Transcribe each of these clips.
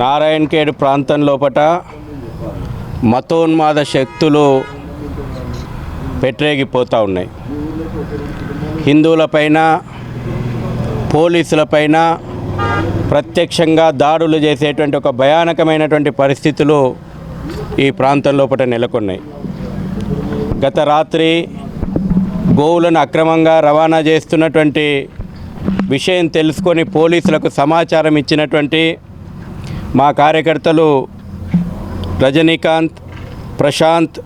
నారాయణఖేడ్ ప్రాంతం లోపట మతోన్మాద శక్తులు పెట్టరేగిపోతూ ఉన్నాయి. హిందువులపైన పోలీసులపైన ప్రత్యక్షంగా దాడులు చేసేటువంటి ఒక భయానకమైనటువంటి పరిస్థితులు ఈ ప్రాంతం లోపల నెలకొన్నాయి. గత రాత్రి గోవులను అక్రమంగా రవాణా చేస్తున్నటువంటి విషయం తెలుసుకొని పోలీసులకు సమాచారం ఇచ్చినటువంటి మా కార్యకర్తలు రజనీకాంత్ ప్రశాంత్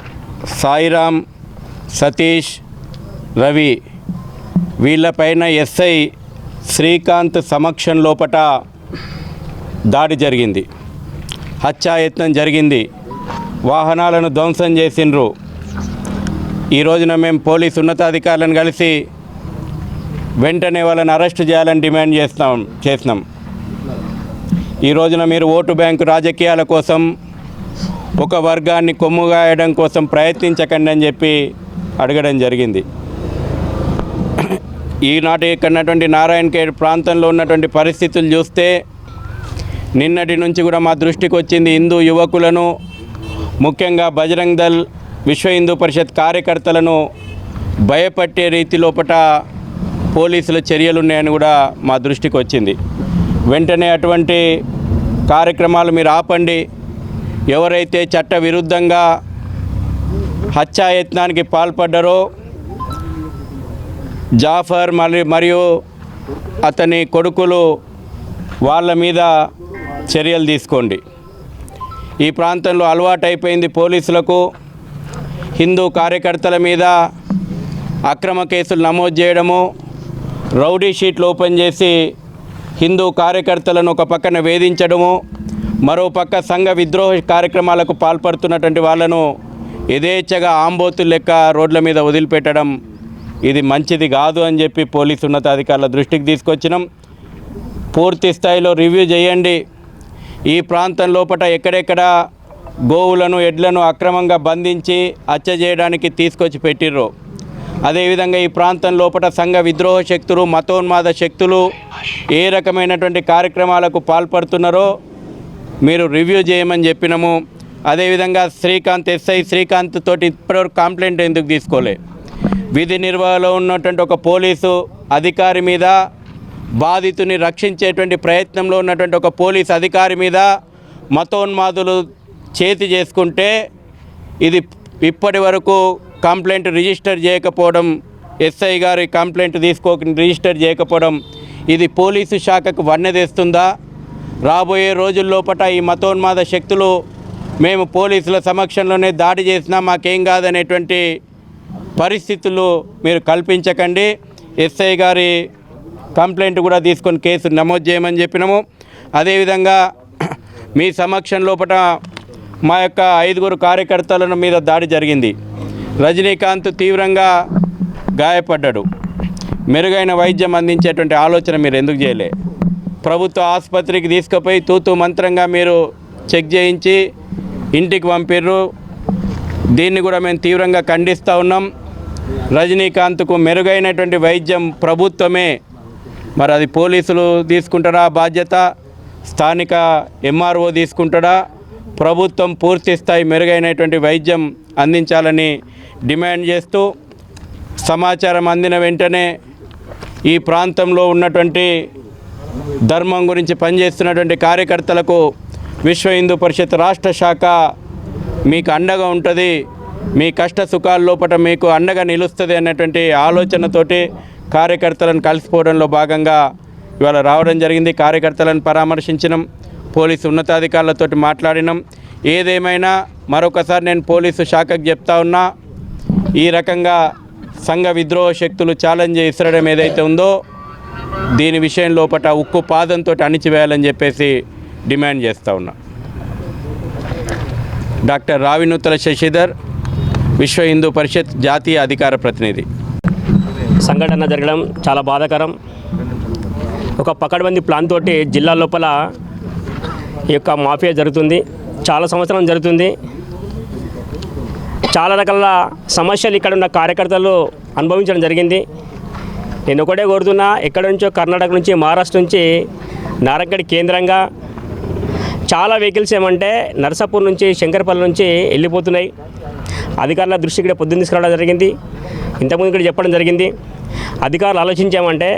సాయిరామ్ సతీష్ రవి. వీళ్ళపైన ఎస్ఐ శ్రీకాంత్ సమక్షం లోపట దాడి జరిగింది. హత్యాయత్నం జరిగింది. వాహనాలను ధ్వంసం చేసిండ్రు. ఈ రోజున మేము పోలీస్ ఉన్నతాధికారులను కలిసి వెంటనే వాళ్ళని అరెస్ట్ చేయాలని డిమాండ్ చేస్తాం చేసినాం. ఈ రోజున మీరు ఓటు బ్యాంకు రాజకీయాల కోసం ఒక వర్గాన్ని కొమ్ముగాయడం కోసం ప్రయత్నించకండి అని చెప్పి అడగడం జరిగింది. ఈనాటి కన్నటువంటి నారాయణఖేడ్ ప్రాంతంలో ఉన్నటువంటి పరిస్థితులు చూస్తే నిన్నటి నుంచి కూడా మా దృష్టికి వచ్చింది హిందూ యువకులను ముఖ్యంగా బజరంగ్ దళ్ విశ్వ హిందూ పరిషత్ కార్యకర్తలను భయపట్టే రీతి లోపల పోలీసుల చర్యలు ఉన్నాయని కూడా మా దృష్టికి వచ్చింది. వెంటనే అటువంటి కార్యక్రమాలు మీరు ఆపండి. ఎవరైతే చట్ట విరుద్ధంగా హత్యాయత్నానికి పాల్పడ్డారో జాఫర్ మరి మరియు అతని కొడుకులు వాళ్ళ మీద చర్యలు తీసుకోండి. ఈ ప్రాంతంలో అలవాటైపోయింది పోలీసులకు. హిందూ కార్యకర్తల మీద అక్రమ కేసులు నమోదు చేయడము రౌడీ షీట్లు ఓపెన్ చేసి హిందూ కార్యకర్తలను ఒక పక్కన వేధించడము మరో పక్క సంఘ విద్రోహ కార్యక్రమాలకు పాల్పడుతున్నటువంటి వాళ్ళను యథేచ్ఛగా ఆంబోతులు లెక్క రోడ్ల మీద వదిలిపెట్టడం ఇది మంచిది కాదు అని చెప్పి పోలీసు ఉన్నతాధికారుల దృష్టికి తీసుకొచ్చినాం. పూర్తి స్థాయిలో రివ్యూ చేయండి. ఈ ప్రాంతం లోపల ఎక్కడెక్కడ గోవులను ఎడ్లను అక్రమంగా బంధించి హత్య చేయడానికి తీసుకొచ్చి పెట్టిర్రు. అదేవిధంగా ఈ ప్రాంతం లోపల సంఘ విద్రోహ శక్తులు మతోన్మాద శక్తులు ఏ రకమైనటువంటి కార్యక్రమాలకు పాల్పడుతున్నారో మీరు రివ్యూ చేయమని చెప్పినాము. అదేవిధంగా శ్రీకాంత్ ఎస్ఐ శ్రీకాంత్ తోటి ఇప్పటివరకు కంప్లైంట్ ఎందుకు తీసుకోలే? విధి నిర్వహణలో ఉన్నటువంటి ఒక పోలీసు అధికారి మీద బాధితుని రక్షించేటువంటి ప్రయత్నంలో ఉన్నటువంటి ఒక పోలీస్ అధికారి మీద మతోన్మాదులు చేతి చేసుకుంటే ఇది ఇప్పటి వరకు కంప్లైంట్ రిజిస్టర్ చేయకపోవడం ఎస్ఐ గారి కంప్లైంట్ తీసుకోక రిజిస్టర్ చేయకపోవడం ఇది పోలీసు శాఖకు వన్నెదేస్తుందా రాబోయే రోజుల్లోపట ఈ మతోన్మాద శక్తులు మేము పోలీసుల సమక్షంలోనే దాడి చేసినా మాకేం కాదనేటువంటి పరిస్థితులు మీరు కల్పించకండి. ఎస్ఐ గారి కంప్లైంట్ కూడా తీసుకొని కేసు నమోదు చేయమని చెప్పినాము. అదేవిధంగా మీ సమక్షం లోపల మా యొక్క ఐదుగురు కార్యకర్తలను మీద దాడి జరిగింది. రజనీకాంత్ తీవ్రంగా గాయపడ్డాడు. మెరుగైన వైద్యం అందించేటువంటి ఆలోచన మీరు ఎందుకు చేయలే? ప్రభుత్వ ఆసుపత్రికి తీసుకుపోయి తూతూ మంత్రంగా మీరు చెక్ చేయించి ఇంటికి పంపిర్రు. దీన్ని కూడా మేము తీవ్రంగా ఖండిస్తూ ఉన్నాం. రజనీకాంత్కు మెరుగైనటువంటి వైద్యం ప్రభుత్వమే. మరి అది పోలీసులు తీసుకుంటారా? బాధ్యత. స్థానిక ఎంఆర్ఓ తీసుకుంటాడా? ప్రభుత్వం పూర్తి స్థాయి మెరుగైనటువంటి వైద్యం అందించాలని డిమాండ్ చేస్తూ సమాచారం అందిన వెంటనే ఈ ప్రాంతంలో ఉన్నటువంటి ధర్మం గురించి పనిచేస్తున్నటువంటి కార్యకర్తలకు విశ్వ హిందూ పరిషత్ రాష్ట్ర శాఖ మీకు అండగా ఉంటుంది. మీ కష్ట సుఖాల లోపల మీకు అండగా నిలుస్తుంది అన్నటువంటి ఆలోచనతోటి కార్యకర్తలను కలిసిపోవడంలో భాగంగా ఇవాళ రావడం జరిగింది. కార్యకర్తలను పరామర్శించినాం. పోలీసు ఉన్నతాధికారులతో మాట్లాడినాం. ఏదేమైనా మరొకసారి నేను పోలీసు శాఖకు చెప్తా ఉన్నా ఈ రకంగా సంఘ విద్రోహ శక్తులు ఛాలెంజ్ ఇసరడం ఏదైతే ఉందో దీని విషయం లోపల ఉక్కు పాదంతో అణిచివేయాలని చెప్పేసి డిమాండ్ చేస్తూ ఉన్నా. డాక్టర్ రావినూతల శశిధర్ విశ్వ హిందూ పరిషత్ జాతీయ అధికార ప్రతినిధి. సంఘటన జరగడం చాలా బాధాకరం. ఒక పకడ్బందీ ప్లాన్ తోటి జిల్లా లోపల ఈ యొక్క మాఫియా జరుగుతుంది. చాలా సంవత్సరం జరుగుతుంది. చాలా రకాల సమస్యలు ఇక్కడ ఉన్న కార్యకర్తలు అనుభవించడం జరిగింది. నేను ఒకటే కోరుతున్నా ఎక్కడి నుంచో కర్ణాటక నుంచి మహారాష్ట్ర నుంచి నారంగడి కేంద్రంగా చాలా వెహికల్స్ ఏమంటే నరసాపూర్ నుంచి శంకరపల్లి నుంచి వెళ్ళిపోతున్నాయి. అధికారుల దృష్టికి ఇక్కడ పొద్దున్న తీసుకురావడం జరిగింది. ఇంతకుముందు ఇక్కడ చెప్పడం జరిగింది. అధికారులు ఆలోచించామంటే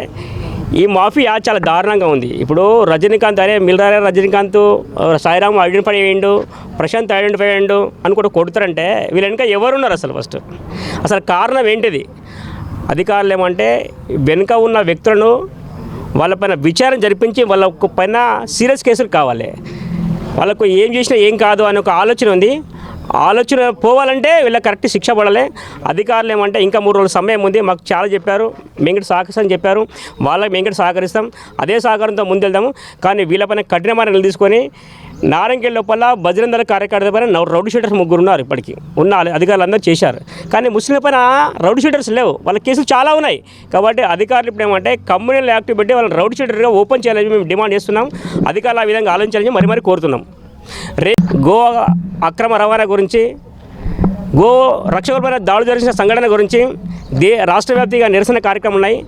ఈ మాఫియా చాలా దారుణంగా ఉంది. ఇప్పుడు రజనీకాంత్ అరే మిల్రారే రజనీకాంత్ సాయిరాము సాయిరామ్ ఐడెంటిఫై అయ్యిండు ప్రశాంత్ ఐడెంటిఫై అయ్యిండు అని కూడా కొడుతారంటే వీళ్ళ వెనక ఎవరున్నారు అసలు ఫస్ట్ అసలు కారణం ఏంటిది? అధికారులు ఏమంటే వెనుక ఉన్న వ్యక్తులను వాళ్ళపైన విచారణ జరిపించి వాళ్ళ పైన సీరియస్ కేసులు కావాలి. వాళ్ళకు ఏం చేసినా ఏం కాదు అని ఒక ఆలోచన ఉంది. ఆలోచన పోవాలంటే వీళ్ళ కరెక్ట్ శిక్ష పడాలి. అధికారులు ఏమంటే ఇంకా మూడు రోజుల సమయం ఉంది. మాకు చాలా చెప్పారు. మేము సహకరిస్తామని చెప్పారు. వాళ్ళకి మేము సహకరిస్తాం. అదే సహకారంతో ముందెళ్దాము కానీ వీళ్ళపైన కఠినమైన నిలదీసుకొని నారంకెల్ లోపల బజరంగ కార్యకర్త కార్యకర్తల పైన రౌడ్ షీటర్స్ ముగ్గురు ఉన్నారు ఇప్పటికీ. ఉన్న అధికారులందరూ చేశారు. కానీ ముస్లిం పైన రౌడ్ షీటర్స్ లేవు. వాళ్ళ కేసులు చాలా ఉన్నాయి. కాబట్టి అధికారులు ఇప్పుడు ఏమంటే కమ్యూనల్ యాక్టివ్ పెట్టి వాళ్ళని రౌడ్ షీటర్గా ఓపెన్ చేయాలని మేము డిమాండ్ చేస్తున్నాం. అధికారులు ఆ విధంగా ఆలోచించాలని మరి మరి కోరుతున్నాం. రే గోవా అక్రమ రవాణా గురించి గో రక్షకులపైన దాడులు జరిగిన సంఘటన గురించి దే రాష్ట్ర వ్యాప్తిగా నిరసన కార్యక్రమం ఉన్నాయి.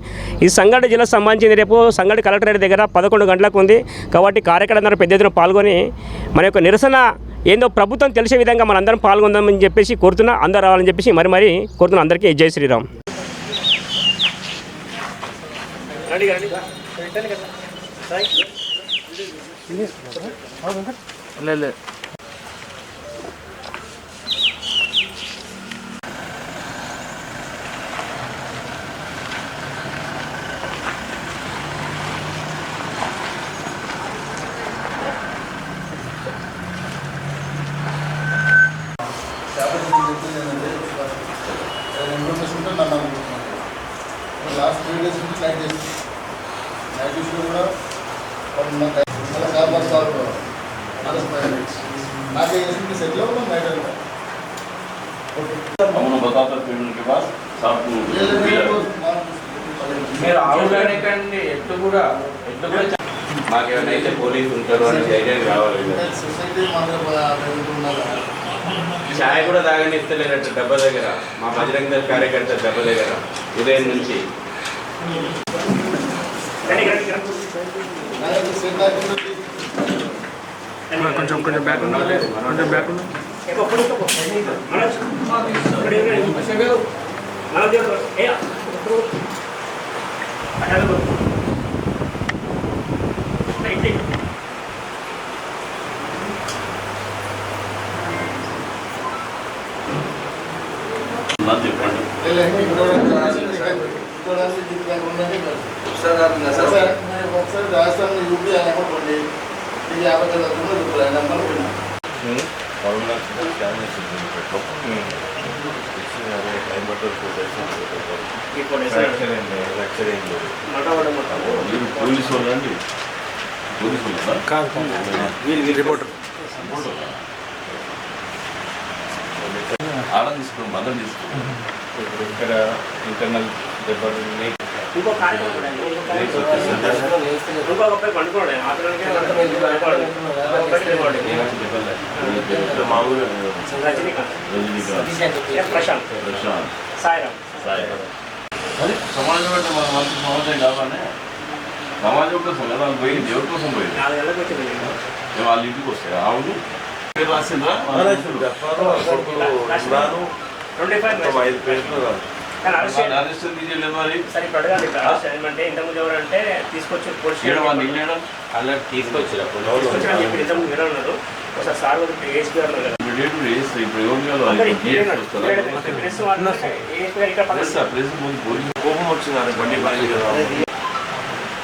ఈ సంఘటన జిల్లా సంబంధించింది. రేపు సంఘటన కలెక్టరేట్ దగ్గర పదకొండు గంటలకు ఉంది. కాబట్టి కార్యకర్తలందరూ పెద్ద ఎత్తున పాల్గొని మన యొక్క నిరసన ఏందో ప్రభుత్వం తెలిసే విధంగా మనందరం పాల్గొందామని చెప్పేసి కోరుతున్నా. అందరూ రావాలని చెప్పేసి మరి మరి కోరుతున్నా అందరికీ జై శ్రీరామ్. లేదు నైట్ ఇష్యూ కూడా వాళ్ళు నాకు మళ్ళీ కార్బార్ సార్ నాకే చేసింది సెట్లో ఉన్నాం నైట్ అంతా हम लोग बताते फिर उनके पास साहब మీరు ఆవుగానే కండి ఎట్లు కూడా ఎట్లు కూడా చ- మాకేమైనా అయితే పోలీసు ఉంటారు అని ధైర్యం కావాలి సొసైటీ మన ఉన్నారు ఛాయ్ కూడా తాగనిస్తలేరట డబ్బా దగ్గర మా బజరంగ దళ కార్యకర్త డబ్బ దగ్గర ఉదయం నుంచి నాకైతే సెట్ కాకుండా కొంచెం కొంచెం బ్యాక్ ఉండాలి కొంచెం బ్యాక్ ఉండాలి చెప్పండి ఒకసారి రాజస్థాన్ యూపీ అయినా కొన్ని ఇది యాభై వేల రూపాయలు అయినా అనుకున్నా పోలీసు వాళ్ళండి పోలీసు వాళ్ళు రిపోర్టర్ ఆడం తీసుకున్నాం ఇక్కడ ఇంటర్నల్ దెబ్బలు ఇంకో కార్యక్రమం కూడా ఉంది. ఇంకో కార్యక్రమం ఇంకో అబ్బాయి పండుకోండి. రజనీకాంత్. ప్రశాంత్. సాయిరామ్. సాయి అది సమాజం అంటే మన మంచి సమాజం కావాలనే? సమాజం కోసం కదా వాళ్ళు పోయింది. ఎవరి కోసం పోయింది? వాళ్ళ ఇంటికి వస్తాయి అవును రాసిండ్రా? ట్వంటీ ఫైవ్ కానీ ఇంతకుముందు తీసుకొచ్చి తీసుకొచ్చారు ఒకసారి సార్ గారు కోపం వచ్చింది బండి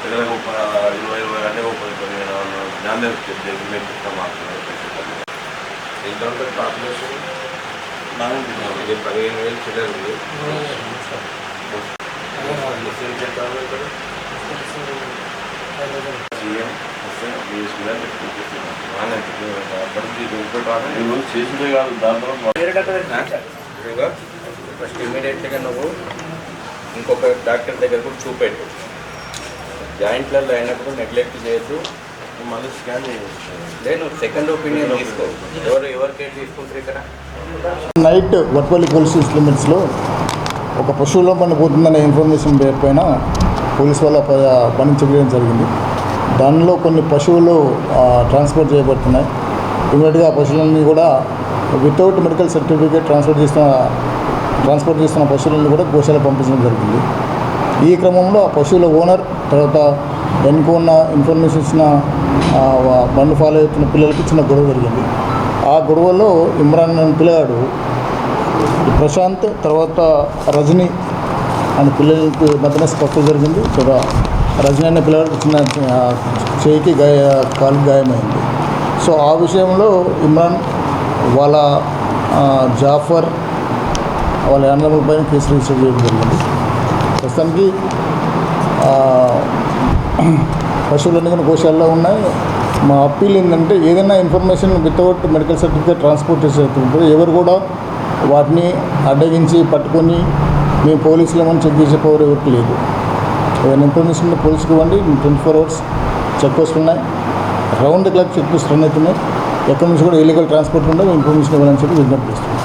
దగ్గర ఒక ఇరవై ఇరవై అంటే ఒక పది పదిహేను వాళ్ళు జ్ఞానం మాట్లాడారు పాపులేషన్ ఇది పదిహేను వేలు చిల్లర ఉంది ముస్లిమ్స్ ఎంత ఇక్కడ సీఎం వస్తే డిఎస్పీ గారు చేసిందే కాదు దాంట్లో ఫస్ట్ ఇమీడియట్గా నువ్వు ఇంకొక డాక్టర్ దగ్గర కూడా చూపెట్టు. జాయింట్లలో అయినప్పుడు నెగ్లెక్ట్ చేయొద్దు. మళ్ళీ స్కాన్ లేదు సెకండ్ ఒపీనియన్ తీసుకో. ఎవరు ఎవరికైతే తీసుకుంటారు ఇక్కడ? నైట్ వట్పల్లి పోలీస్ లిమిట్స్లో ఒక పశువులో పని పోతుందనే ఇన్ఫర్మేషన్ పైన పోలీస్ వాళ్ళ పని చేయడం జరిగింది. దానిలో కొన్ని పశువులు ట్రాన్స్పోర్ట్ చేయబడుతున్నాయి. ఇమీడియట్గా ఆ పశువులన్నీ కూడా వితౌట్ మెడికల్ సర్టిఫికేట్ ట్రాన్స్పోర్ట్ చేసిన ట్రాన్స్పోర్ట్ చేస్తున్న పశువులను కూడా గోశాల పంపించడం జరిగింది. ఈ క్రమంలో ఆ పశువుల ఓనర్ తర్వాత వెనుక ఉన్న ఇన్ఫర్మేషన్ ఇచ్చిన బండ్ బండి ఫాలో అవుతున్న పిల్లలకి చిన్న గొడవ జరిగింది. ఆ గొడవలో ఇమ్రాన్ అనే పిల్లగాడు ప్రశాంత్ తర్వాత రజని అనే పిల్లలకి మధ్యన స్పర్శ జరిగింది. తర్వాత రజని అనే పిల్లగాడికి చిన్న ఆ, చేయికి గాయ కాలు గాయమైంది. సో ఆ విషయంలో ఇమ్రాన్ వాళ్ళ జాఫర్ వాళ్ళ అన్నముల పైన కేసు రిజిస్టర్ చేయడం జరిగింది. ప్రస్తుతానికి పశువులు అన్ని కోశాల్లో ఉన్నాయి? మా అప్పీల్ ఏంటంటే ఏదైనా information without medical certificate transport చేసేటప్పుడు ఎవరు కూడా వాటిని అడ్డగించి పట్టుకొని మేము పోలీసులేమని చెక్ చేసే పవర్ ఎవరికి లేదు. ఏదైనా ఇన్ఫర్మేషన్ ఉంటే పోలీసుకి ఇవ్వండి. ట్వంటీ ఫోర్ అవర్స్ చెక్ పోస్టులు ఉన్నాయి. Round the clock check post run అవుతున్నాయి. ఎక్కడి నుంచి కూడా ఇల్లీగల్ ట్రాన్స్పోర్ట్ ఉండే ఇన్ఫర్మేషన్ ఇవ్వాలని చెప్పి విజ్ఞప్తి చేస్తున్నాం.